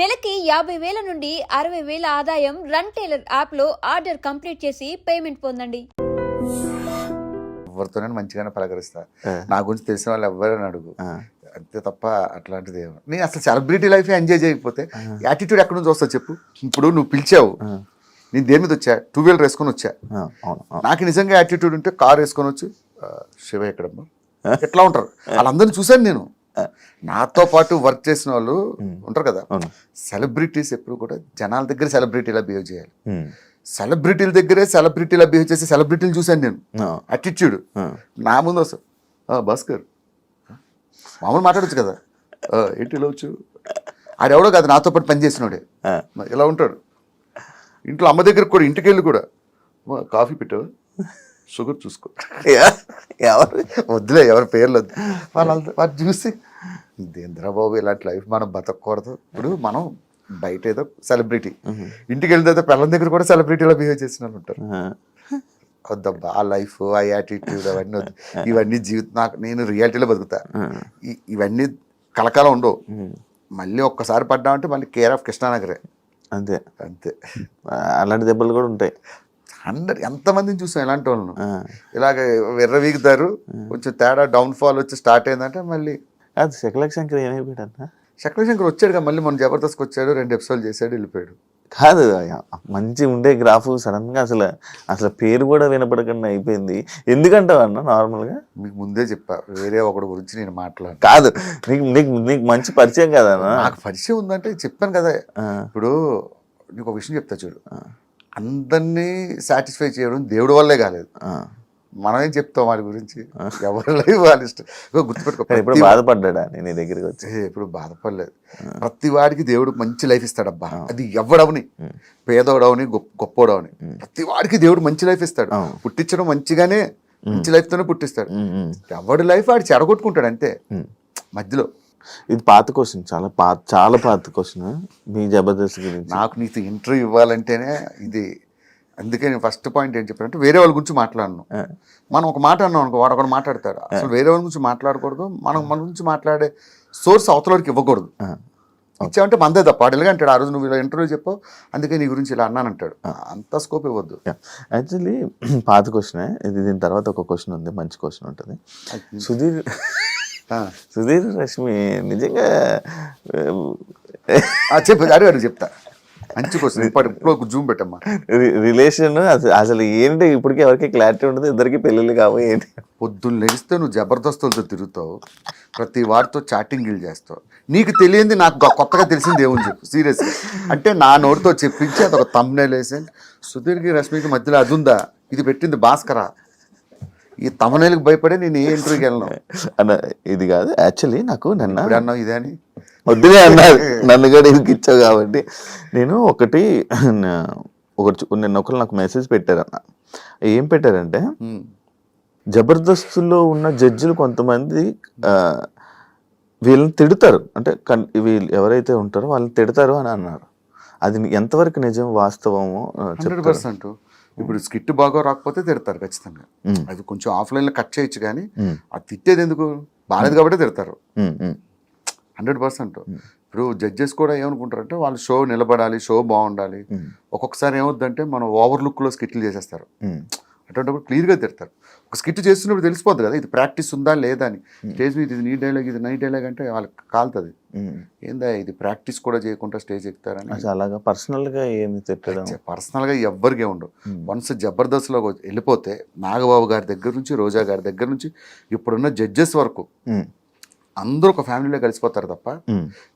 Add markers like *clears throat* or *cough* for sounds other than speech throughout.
నెలకి యాభై వేల నుండి అరవై వేల ఆదాయం రన్ టైలర్ యాప్లో ఆర్డర్ కంప్లీట్ చేసి పేమెంట్ పొందండి. ఎవరితోనైనా మంచిగానే పలకరిస్తా. నా గురించి తెలిసిన వాళ్ళు ఎవరైనా అడుగు. అంతే తప్ప అట్లాంటిది ఏమో నేను అసలు సెలబ్రిటీ లైఫ్ ఎంజాయ్ చేయకపోతే యాటిట్యూడ్ ఎక్కడి నుంచి వస్తా చెప్పు? ఇప్పుడు నువ్వు పిలిచావు. నేను దేని మీద వచ్చా? టూ వీలర్ వేసుకొని వచ్చా. నాకు నిజంగా యాటిట్యూడ్ ఉంటే కార్ వేసుకొని వచ్చి "ఆ, శివ ఎక్కడమ్మా? ఎట్లా ఉంటారు? వాళ్ళందరినీ చూశాను నేను. నాతో పాటు వర్క్ చేసిన వాళ్ళు ఉంటారు కదా. సెలబ్రిటీస్ ఎప్పుడు కూడా జనాల దగ్గర సెలబ్రిటీలా బిహేవ్ చేయాలి. సెలబ్రిటీల దగ్గరే సెలబ్రిటీలా బిహేవ్ చేసి సెలబ్రిటీలు చూశాను నేను. ఆ, నా ముందు వస్తా. "ఆ, భాస్కర్. మామూలు మాట్లాడచ్చు కదా. "ఆ, ఏంటి ఇలా వచ్చు ఆడెవడో కాదు నాతో పాటు పని చేసినోడే. ఆ, మరి ఇలా ఉంటాడు. ఇంట్లో అమ్మ దగ్గరకు కూడా ఇంటికి వెళ్ళి కూడా. "అమ్మా, కాఫీ పెట్టావా? షుగర్ చూసుకో. ఎవరు? వద్దులే ఎవరి పేర్లు వద్దు. వాళ్ళు వాళ్ళు చూసి ఇదేంద్రా బాబు ఇలాంటి లైఫ్ మనం బతకూడదు ఇప్పుడు మనం బయట ఏదో సెలబ్రిటీ ఇంటికి వెళ్తే పిల్లల దగ్గర కూడా సెలబ్రిటీలో బిహేవ్ చేసిన వాళ్ళు ఉంటారు. ఆ, వద్దబ్బా ఆ లైఫ్ ఆ యాటిట్యూడ్ అవన్నీ వద్దు. ఇవన్నీ జీవితం నాకు నేను రియాలిటీలో బతుకుతా. ఇవన్నీ కలకాలం ఉండవు. మళ్ళీ ఒక్కసారి పడ్డామంటే మళ్ళీ కేర్ ఆఫ్ కృష్ణానగరే. అంతే. అంతే. అలాంటి దెబ్బలు కూడా ఉంటాయి. హండ్రెడ్ ఎంతమందిని చూసాం ఇలాంటి వాళ్ళను. ఇలాగ విర్రవీగుతారు. కొంచెం తేడా డౌన్ ఫాల్ వచ్చి స్టార్ట్ అయిందంటే మళ్ళీ అది శకలక్ శంకర్ ఏమైపోయాడన్నా శంకర్ వచ్చాడుగా మళ్ళీ మన జబర్దస్త్ వచ్చాడు రెండు ఎపిసోడ్ చేశాడు వెళ్ళిపోయాడు. కాదు మంచి ఉండే గ్రాఫ్ సడన్గా అసలు అసలు పేరు కూడా వినపడకుండా అయిపోయింది. ఎందుకంటావు అన్న నార్మల్గా మీకు ముందే చెప్పా వేరే ఒకటి గురించి నేను మాట్లాడు కాదు నీకు నీకు నీకు మంచి పరిచయం కదా అన్న. నాకు పరిచయం ఉందంటే చెప్పాను కదా. ఇప్పుడు నీకు ఒక విషయం చెప్తా చూడు. అందరినీ సాటిస్ఫై చేయడం దేవుడి వల్లే కాలేదు. మనమేం చెప్తాం వాడి గురించి. ఎవరి లైఫ్ వాళ్ళ ఇష్టం. గుర్తుపెట్టుకో ఇప్పుడు బాధపడ్డా నేను నీ దగ్గరికి వచ్చి? ఎప్పుడు బాధపడలేదు. ప్రతి వాడికి దేవుడు మంచి లైఫ్ ఇస్తాడబ్బా. అది ఎవడవని పేదోడవని గొప్ప గొప్పోడవని. ప్రతి వాడికి దేవుడు మంచి లైఫ్ ఇస్తాడు. పుట్టించడం మంచిగానే మంచి లైఫ్ తోనే పుట్టిస్తాడు ఎవడి లైఫ్ వాడు చెడగొట్టుకుంటాడు అంతే. మధ్యలో. ఇది పాత క్వశ్చన్ చాలా పాత చాలా పాత క్వశ్చన్. మీ జబర్దస్త్ గురించి. నాకు నీకు ఇంటర్వ్యూ ఇవ్వాలంటేనే ఇది అందుకే నేను ఫస్ట్ పాయింట్ ఏం చెప్పానంటే వేరే వాళ్ళ గురించి మాట్లాడను. మనం ఒక మాట అన్నాం అనుకో వాడు ఒకటి మాట్లాడతాడు. అసలు వేరే వాళ్ళ గురించి మాట్లాడకూడదు. మనం మన గురించి మాట్లాడే సోర్స్ అవతలకి ఇవ్వకూడదు. ఆ, ఇచ్చావంటే మందే తప్ప. వాడు ఎలాగ అంటాడు ఆ రోజు నువ్వు ఇలా ఇంటర్వ్యూ చెప్పావు అందుకే నీ గురించి ఇలా అన్నానంటాడు అంత స్కోప్ ఇవ్వద్దు. యాక్చువల్లీ *clears throat* పాత క్వశ్చన్ ఇది దీని తర్వాత ఒక క్వశ్చన్ ఉంది మంచి క్వశ్చన్ ఉంటుంది. సుధీర్. సుధీర్ రష్మి నిజంగా చెప్పు అరే అడుగు చెప్తా. మంచి క్వశ్చన్ ఇప్పుడు ఇప్పుడు జూమ్ పెట్టమ్మా. రిలేషన్ అసలు ఏంటి ఇప్పటికీ ఎవరికి క్లారిటీ ఉండదు ఇద్దరికి పెళ్ళిళ్ళు కావు ఏంటి? పొద్దున్న లెగిస్తే నువ్వు జబర్దస్తులతో తిరుగుతావు ప్రతి వాడితో చాటింగ్లు చేస్తావు. నీకు తెలియంది నాకు కొత్తగా తెలిసింది ఏముంది చెప్పు సీరియస్గా అంటే నా నోటితో చెప్పించి అదొక తమ్నేల్ వేసి సుధీర్కి రశ్మికి మధ్యలో అది ఉందా? ఇది పెట్టింది భాస్కరా. ఈ తమనేలకు భయపడే నేను ఏ ఇంటర్వ్యూకి వెళ్ళను? అన్న ఇది కాదు యాక్చువల్లీ నాకు నిన్న అన్నావు ఇదే అని? వద్దులే అన్నారు *laughs* నన్ను కూడా ఇరికి ఇచ్చావు కాబట్టి. నేను ఒకటి ఒకటి నిన్న ఒకరు నాకు మెసేజ్ పెట్టారన్న. ఏం పెట్టారంటే. జబర్దస్త్లో ఉన్న జడ్జిలు కొంతమంది వీళ్ళని తిడతారు. అంటే వీళ్ళు ఎవరైతే ఉంటారో వాళ్ళని తిడతారు అని అన్నారు. అది ఎంతవరకు నిజం వాస్తవమో హండ్రెడ్? పర్సెంట్. ఇప్పుడు స్కిట్ బాగా రాకపోతే తిడతారు ఖచ్చితంగా. అది కొంచెం ఆఫ్లైన్లో కట్ చేయొచ్చు కానీ అది తిట్టేది ఎందుకు? బాగాలేదు కాబట్టి తిడతారు. Hundred percent. ఇప్పుడు జడ్జెస్ కూడా ఏమనుకుంటారంటే వాళ్ళు షో నిలబడాలి షో బాగుండాలి. ఒక్కొక్కసారి ఏమవుద్దంటే మనం ఓవర్ లుక్లో స్కిట్లు చేసేస్తారు. అటువంటిప్పుడు క్లియర్గా తిడతారు. ఒక స్కిట్ చేస్తున్నప్పుడు తెలిసిపోద్ది కదా ఇది ప్రాక్టీస్ ఉందా లేదా అని. స్టేజ్ మీద ఇది నీ డైలాగ్ ఇది నై డైలాగ్ అంటే వాళ్ళకి కాలుతుంది. ఏందా ఇది ప్రాక్టీస్ కూడా చేయకుండా స్టేజ్ ఎక్కుతారని. అలాగా పర్సనల్గా ఏమి తిట్టడం? పర్సనల్గా ఎవ్వరికే ఉండవు. వన్స్ జబర్దస్త్లో వెళ్ళిపోతే నాగబాబు గారి దగ్గర నుంచి రోజా గారి దగ్గర నుంచి ఇప్పుడున్న జడ్జెస్ వరకు అందరూ ఒక ఫ్యామిలీలో కలిసిపోతారు తప్ప.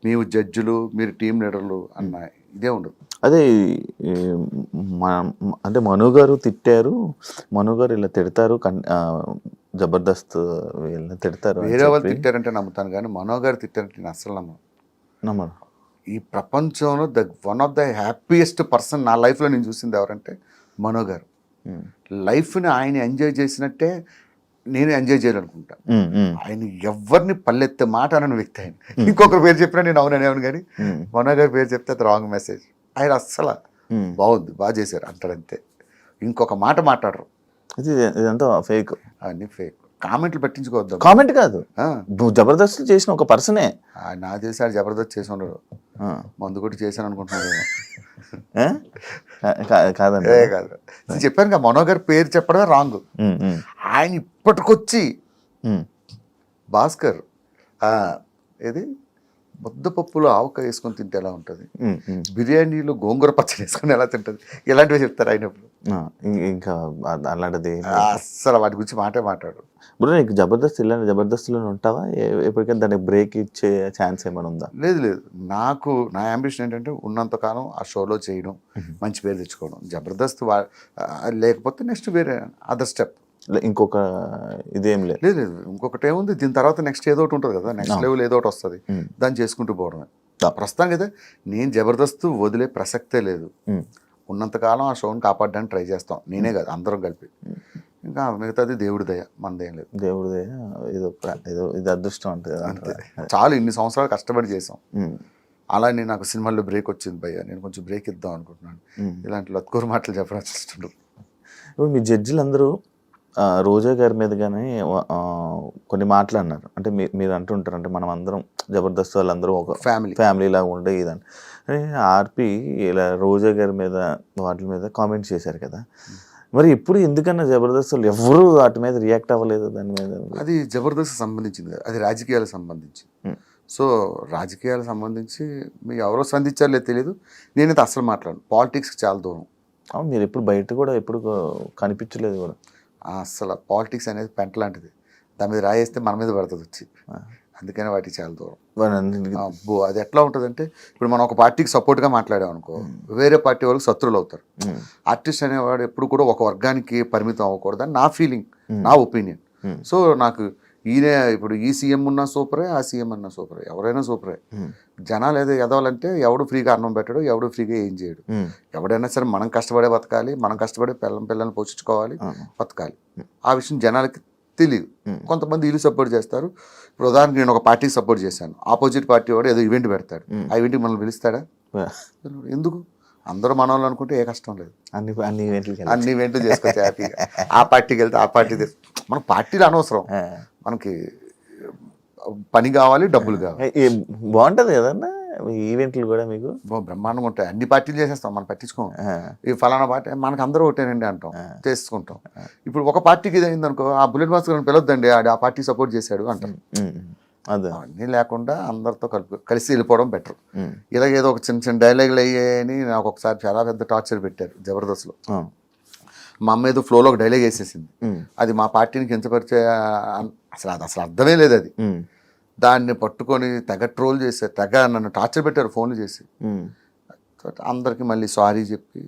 మేము జడ్జిలు మీరు టీం లీడర్లు అన్న ఇదే ఉండదు. అదే అంటే మను గారు తిట్టారు మను గారు ఇలా తిడతారు జబర్దస్త్ వీళ్ళని తిడతారు వేరే వాళ్ళు తిట్టారంటే నమ్ముతాను కానీ మనో గారు తిట్టారంటే నేను అస్సలు నమ్మను. నమ్మరు ఈ ప్రపంచంలో the one of the happiest person నా లైఫ్లో నేను చూసింది ఎవరంటే మనో గారు. లైఫ్ని ఆయన ఎంజాయ్ చేసినట్టే నేను ఎంజాయ్ చేయాలనుకుంటా. ఆయన ఎవరిని పల్లెత్తే మాట అనని వ్యక్తి ఆయన. ఇంకొకరి పేరు చెప్పినా నేను అవునని అవును కానీ మనో గారి పేరు చెప్తే అది రాంగ్ మెసేజ్ ఆయన అస్సలు. బాగుంది బాగా చేశారు అంటారంతే ఇంకొక మాట మాట్లాడరు. ఇది ఇదంతా ఫేక్ అన్నీ ఫేక్ కామెంట్లు పెట్టించుకోవద్దు. కామెంట్ కాదు. నువ్వు జబర్దస్త్ చేసిన ఒక పర్సనే. నాకు తెలిసి జబర్దస్త్ చేసి ఉండడు. మందు కొట్టి చేశాను అనుకుంటున్నాడు కాదండి. కాదు. నేను చెప్పాను కదా మనో గారి పేరు చెప్పడమే రాంగ్. ఆయన ఇప్పటికొచ్చి. భాస్కర్ ఆ, ఏది? ముద్దపప్పులో ఆవకాయ వేసుకొని తింటే ఎలా ఉంటుంది. బిర్యానీలో గోంగూర పచ్చడి వేసుకొని ఎలా తింటుంది? ఇలాంటివి చెప్తారు ఇం- ఇంకా అలాంటిది. అస్సలు వాటి గురించి మాటే మాట్లాడు. బ్రో నీకు జబర్దస్త్ ఇలాంటి జబర్దస్త్లో ఉంటావా? ఎప్పటికైనా దానికి బ్రేక్ ఇచ్చే ఛాన్స్ ఏమైనా ఉందా? లేదు లేదు. నాకు నా అంబిషన్ ఏంటంటే ఉన్నంతకాలం ఆ షోలో చేయడం మంచి పేరు తెచ్చుకోవడం. జబర్దస్త్ లేకపోతే నెక్స్ట్ వేరే అదర్ స్టెప్ ఇంకొక ఇదేం లేదు లేదు లేదు ఇంకొకటి ఏముంది? దీని తర్వాత నెక్స్ట్ ఏదో ఒకటి ఉంటుంది కదా నెక్స్ట్ లెవెల్ ఏదో ఒకటి వస్తుంది. దాన్ని చేసుకుంటూ పోవడమే. ప్రస్తుతానికి అయితే నేను జబర్దస్త్ వదిలే ప్రసక్తే లేదు. ఉన్నంతకాలం ఆ షోని కాపాడడానికి ట్రై చేస్తాం. నేనే కాదు అందరం కలిపి. ఇంకా మిగతాది దేవుడి దయ మనదేం లేదు. దేవుడిదే ఏదో ప్ర- ఏదో ఇది అదృష్టం అంటే అంతే. చాలు ఇన్ని సంవత్సరాలు కష్టపడి చేసాం ఉమ్, అలానే నాకు సినిమాల్లో బ్రేక్ వచ్చింది భయ్య. నేను కొంచెం బ్రేక్ ఇద్దాం అనుకుంటున్నాను. ఇలాంటి లత్కూరు మాటలు చెప్పడం ఇప్పుడు మీ జడ్జిలు అందరూ రోజా గారి మీద కానీ కొన్ని మాటలు అన్నారు అంటే మీ- మీరు అంటుంటారు అంటే మనం అందరం జబర్దస్త్ వాళ్ళందరూ ఒక ఫ్యామిలీ ఫ్యామిలీ లాగా ఉండే ఇదని. ఆర్పి ఇలా రోజా గారి మీద వాటి మీద కామెంట్ చేశారు కదా. మరి ఇప్పుడు ఎందుకన్నా జబర్దస్త్ వాళ్ళు ఎవరు వాటి మీద రియాక్ట్ అవ్వలేదు దాని మీద? అది జబర్దస్త్ సంబంధించింది కాదు. అది రాజకీయాలకు సంబంధించి. సో రాజకీయాలకు సంబంధించి మీ ఎవరో స్పందించారో తెలియదు నేనైతే అసలు మాట్లాడను. పాలిటిక్స్కి చాలా దూరం. అవును మీరు ఎప్పుడు బయట కూడా ఎప్పుడు కనిపించలేదు కూడా. అసలు పాలిటిక్స్ అనేది పెంట లాంటిది. దాని మీద రాయేస్తే మన మీద పడుతుంది వచ్చి. అందుకని వాటికి చాలా దూరం. అబ్బో అది ఎట్లా ఉంటుందంటే ఇప్పుడు మనం ఒక పార్టీకి సపోర్ట్గా మాట్లాడాం అనుకో వేరే పార్టీ వాళ్ళకి శత్రువులు అవుతారు. ఆర్టిస్ట్ అనేవాడు ఎప్పుడు కూడా ఒక వర్గానికి పరిమితం అవ్వకూడదని నా ఫీలింగ్ నా ఒపీనియన్. సో నాకు ఈయన ఇప్పుడు ఈ సీఎం ఉన్నా సూపరే ఆ సీఎం అన్నా సూపరే. ఎవరైనా సూపరే. జనాలు ఏదో ఎదవాలంటే ఎవడు ఫ్రీగా అన్నం పెట్టడు ఎవడు ఫ్రీగా ఏం చేయడు. ఎవడైనా సరే మనం కష్టపడే బతకాలి మనం కష్టపడే పిల్లం పిల్లల్ని పోషించుకోవాలి. బతకాలి. ఆ విషయం జనాలకి తెలియదు. కొంతమంది వీళ్ళు సపోర్ట్ చేస్తారు. ఇప్పుడు ఉదాహరణకి నేను ఒక పార్టీకి సపోర్ట్ చేశాను. ఆపోజిట్ పార్టీ వాడు ఏదో ఈవెంట్ పెడతాడు. ఆ ఈవెంట్కి మనల్ని పిలుస్తాడా? ఎందుకు? అందరూ మన వాళ్ళు అనుకుంటే ఏ కష్టం లేదు. అన్ని అన్ని ఈవెంట్లకి వెళ్ళి- అన్ని ఈవెంట్లు చేసుకోవచ్చు హ్యాపీగా. ఆ పార్టీకి వెళ్తే ఆ పార్టీ మన పార్టీలు అనవసరం. మనకి పని కావాలి డబ్బులు కావాలి. బాగుంటది కదన్నా ఈవెంట్లు కూడా మీకు? బ్రహ్మాండంగా ఉంటాయి. అన్ని పార్టీలు చేసేస్తాం మనం పట్టించుకోం. ఈ ఫలానా పార్టీ మనకు అందరూ ఒకటేనండి అంటాం. చేసుకుంటాం ఇప్పుడు ఒక పార్టీకి ఇది అయిందనుకో ఆ బుల్లెట్ మాస్టర్ పిలవద్దండి ఆడు ఆ పార్టీ సపోర్ట్ చేశాడు అంటాం. అవన్నీ లేకుండా అందరితో కలిపి కలిసి వెళ్ళిపోవడం బెటర్. ఉమ్, ఇలాగ ఏదో ఒక చిన్న చిన్న డైలాగులు అయ్యాయని నాకు ఒకసారి చాలా పెద్ద టార్చర్ పెట్టారు జబర్దస్త్లో. మా అమ్మ ఏదో ఫ్లోలో ఒక డైలాగ్ వేసేసింది. అది మా పార్టీని కించపరిచే అసలు అది అసలు అర్థమే లేదు అది. దాన్ని పట్టుకొని తెగ ట్రోల్ చేశారు తెగ నన్ను టార్చర్ పెట్టారు ఫోన్లు చేసి. అందరికి మళ్ళీ సారీ చెప్పి.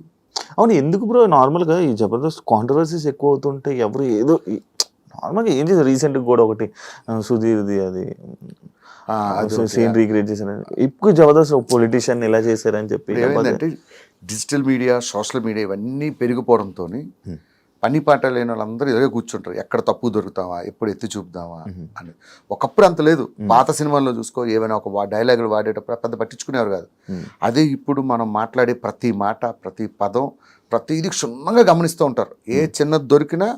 అవును ఎందుకు బ్రో? నార్మల్గా ఈ జబర్దస్త్ కాంట్రవర్సీస్ ఎక్కువ అవుతుంటే ఎవరు ఏదో నార్మల్గా ఏం చేశారు? రీసెంట్గా కూడా ఒకటి సుధీర్ది అది. సీన్ రీక్రియేట్ చేశారు. ఇప్పుడు జబర్దస్త్ పొలిటీషియన్ ఇలా చేశారని చెప్పి డిజిటల్ మీడియా సోషల్ మీడియా ఇవన్నీ పెరిగిపోవడంతో పని పాట లేని వాళ్ళందరూ ఇలాగే కూర్చుంటారు. ఎక్కడ తప్పు దొరుకుతావా? ఎప్పుడు ఎత్తి చూపుదామా? అని. ఒకప్పుడు అంత లేదు. పాత సినిమాల్లో చూసుకో ఏమైనా ఒక డైలాగులు వాడేటప్పుడు పెద్ద పట్టించుకునేవారు కాదు. అదే ఇప్పుడు మనం మాట్లాడే ప్రతి మాట ప్రతి పదం ప్రతిదీ క్షుణ్ణంగా గమనిస్తూ ఉంటారు. ఏ చిన్నది దొరికినా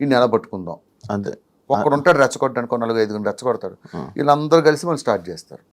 ఈ నెల పట్టుకుందాం. అంతే. ఒక్కడు ఉంటాడు రెచ్చగొట్టడానికి నలుగు ఐదుగురు రెచ్చగొడతాడు వీళ్ళందరూ కలిసి మనం స్టార్ట్ చేస్తారు.